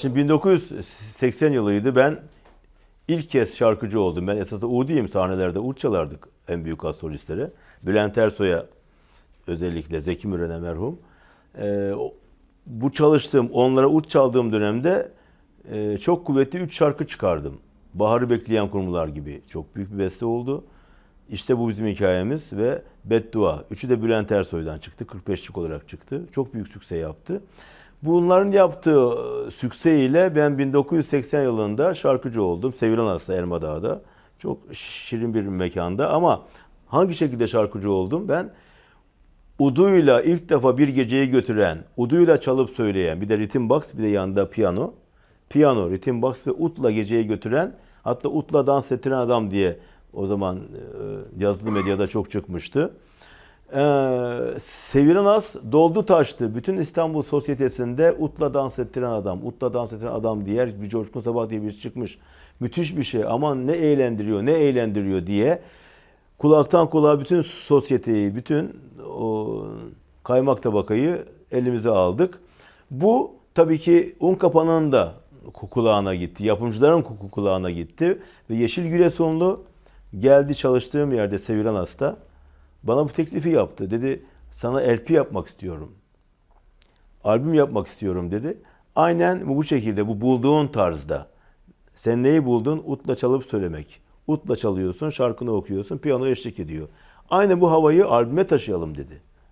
Şimdi 1980 yılıydı. Ben ilk kez şarkıcı oldum. Ben esasında Uğur'duyum. Sahnelerde Uğur çalardık en büyük az solistlere. Bülent Ersoy'a özellikle Zeki Müren'e merhum. Ee, bu çalıştığım, onlara ut çaldığım dönemde e, çok kuvvetli üç şarkı çıkardım. Baharı Bekleyen Kurumlar gibi çok büyük bir beste oldu. İşte bu bizim hikayemiz ve Beddua. Üçü de Bülent Ersoy'dan çıktı. 45'lik olarak çıktı. Çok büyük sükse yaptı. Bunların yaptığı e, sükse ben 1980 yılında şarkıcı oldum. Sevilen Aslı Elmadağ'da. Çok şirin bir mekanda ama hangi şekilde şarkıcı oldum? Ben uduyla ilk defa bir geceyi götüren, uduyla çalıp söyleyen, bir de ritim box, bir de yanında piyano. Piyano, ritim box ve utla geceyi götüren, hatta utla dans ettiren adam diye o zaman e, yazılı medyada çok çıkmıştı. Ee, Sevilen Az doldu taştı. Bütün İstanbul sosyetesinde utla dans ettiren adam, utla dans ettiren adam diye bir Coşkun Sabah diye birisi çıkmış. Müthiş bir şey. Aman ne eğlendiriyor, ne eğlendiriyor diye kulaktan kulağa bütün sosyeteyi, bütün o kaymak tabakayı elimize aldık. Bu tabii ki un kapanının da kulağına gitti. Yapımcıların ku- kulağına gitti. Ve Yeşil Güresonlu geldi çalıştığım yerde Sevilen Hasta. Bana bu teklifi yaptı. Dedi sana LP yapmak istiyorum. Albüm yapmak istiyorum dedi. Aynen bu şekilde bu bulduğun tarzda. Sen neyi buldun? Utla çalıp söylemek. Utla çalıyorsun, şarkını okuyorsun, piyano eşlik ediyor. Aynı bu havayı albüme taşıyalım dedi.